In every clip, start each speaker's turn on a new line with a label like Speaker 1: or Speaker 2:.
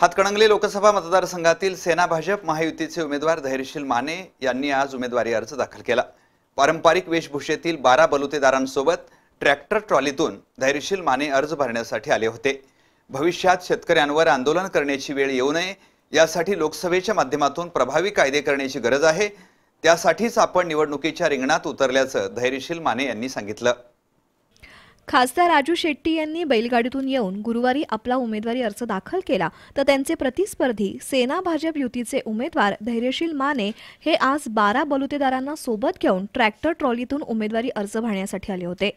Speaker 1: हातकणंगले लोकसभा मतदारसंघातील सेना भाजप महायुतीचे उमेदवार धैर्यशील माने यांनी आज उमेदवारी अर्ज दाखल केला. पारंपरिक वेशभूषेतील बारा बलुतेदारांसोबत ट्रॅक्टर ट्रॉलीतून धैर्यशील माने अर्ज भरण्यासाठी आले होते. भविष्यात शेतकऱ्यांवर आंदोलन करण्याची वेळ येऊ नये यासाठी लोकसभेच्या माध्यमातून प्रभावी कायदे करण्याची गरज आहे. त्यासाठीच आपण निवडणुकीच्या रिंगणात उतरल्याचं धैर्यशील माने यांनी सांगितलं.
Speaker 2: खासदार राजू शेट्टी यांनी बैलगाडीतून येऊन गुरुवारी आपला उमेदवारी अर्ज दाखल केला. तर त्यांचे प्रतिस्पर्धी सेना भाजप युतीचे उमेदवार धैर्यशील माने हे आज बारा बलुतेदारांना सोबत घेऊन ट्रॅक्टर ट्रॉलीतून उमेदवारी अर्ज भरण्यासाठी आले होते.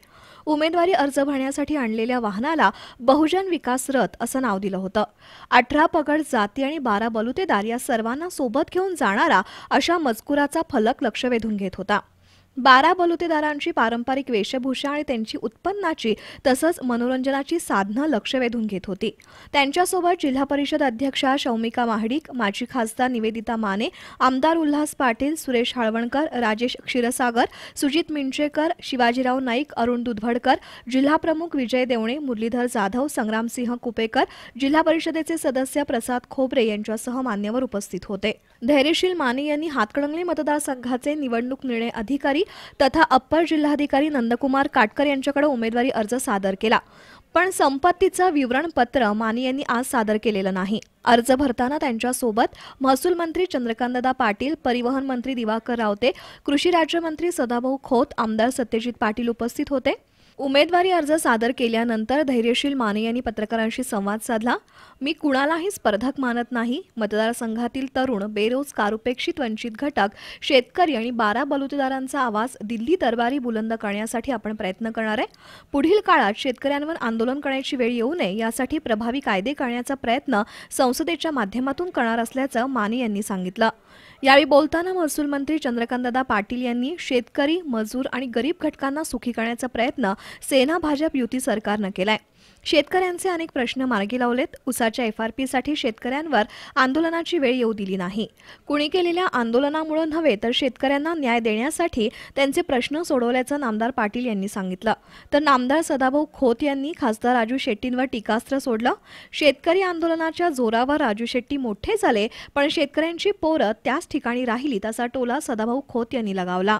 Speaker 2: उमेदवारी अर्ज भरण्यासाठी आणलेल्या वाहनाला बहुजन विकास रथ असं नाव दिलं होतं. अठरा पगड जाती आणि बारा बलुतेदार या सर्वांना सोबत घेऊन जाणारा अशा मजकुराचा फलक लक्ष वेधून घेत होता. बारा बलुतेदारांची पारंपरिक वेशभूषा आणि त्यांची उत्पन्नाची तसंच मनोरंजनाची साधनं लक्ष वेधून घेत होती. त्यांच्यासोबत जिल्हा परिषद अध्यक्षा शौमिका महाडिक माजी खासदार निवेदिता माने आमदार उल्हास पाटील सुरेश हाळवणकर राजेश क्षीरसागर सुजित मिंचेकर शिवाजीराव नाईक अरुण दुधवडकर जिल्हाप्रमुख विजय देवणे मुरलीधर जाधव संग्रामसिंह कुपेकर जिल्हा परिषदेचे सदस्य प्रसाद खोबरे यांच्यासह मान्यवर उपस्थित होते. धैर्यशील माने यांनी हातकणंगले मतदारसंघाचे निवडणूक निर्णय अधिकारी तथा अप्पर जिल्हाधिकारी नंदकुमार काटकर यांच्याकडे उमेदवारी अर्ज सादर केला. पण संपत्तीचं विवरणपत्र माने यांनी आज सादर केलेलं नाही. अर्ज भरताना त्यांच्यासोबत महसूल मंत्री चंद्रकांतदा पाटील परिवहन मंत्री दिवाकर रावते कृषी राज्यमंत्री सदाभाऊ खोत आमदार सत्यजित पाटील उपस्थित होते. उमेदवारी अर्ज सादर केल्यानंतर धैर्यशील माने यांनी पत्रकारांशी संवाद साधला. मी कुणालाही स्पर्धक मानत नाही. मतदारसंघातील तरुण बेरोजगार उपेक्षित वंचित घटक शेतकरी आणि बारा बलुतेदारांचा आवाज दिल्ली दरबारी बुलंद करण्यासाठी आपण प्रयत्न करणार आहे. पुढील काळात शेतकऱ्यांवर आंदोलन करण्याची वेळ येऊ नये यासाठी प्रभावी कायदे करण्याचा प्रयत्न संसदेच्या माध्यमातून करणार असल्याचं माने यांनी सांगितलं. यावेळी बोलताना महसूल मंत्री चंद्रकांतदादा पाटील यांनी शेतकरी मजूर आणि गरीब घटकांना सुखी करण्याचा प्रयत्न सेना भाजप युती सरकारनं केलाय. शेतकऱ्यांचे अनेक प्रश्न मार्गी लावलेत. उसाच्या एफ आर पीसाठी शेतकऱ्यांवर आंदोलनाची वेळ येऊ दिली नाही. कुणी केलेल्या आंदोलनामुळे नव्हे तर शेतकऱ्यांना न्याय देण्यासाठी त्यांचे प्रश्न सोडवल्याचं नामदार पाटील यांनी सांगितलं. तर नामदार सदाभाऊ खोत यांनी खासदार राजू शेट्टींवर टीकास्त्र सोडलं. शेतकरी आंदोलनाच्या जोरावर राजू शेट्टी मोठे झाले पण शेतकऱ्यांची पोरं त्याच ठिकाणी राहिली तसा टोला सदाभाऊ खोत यांनी लगावला.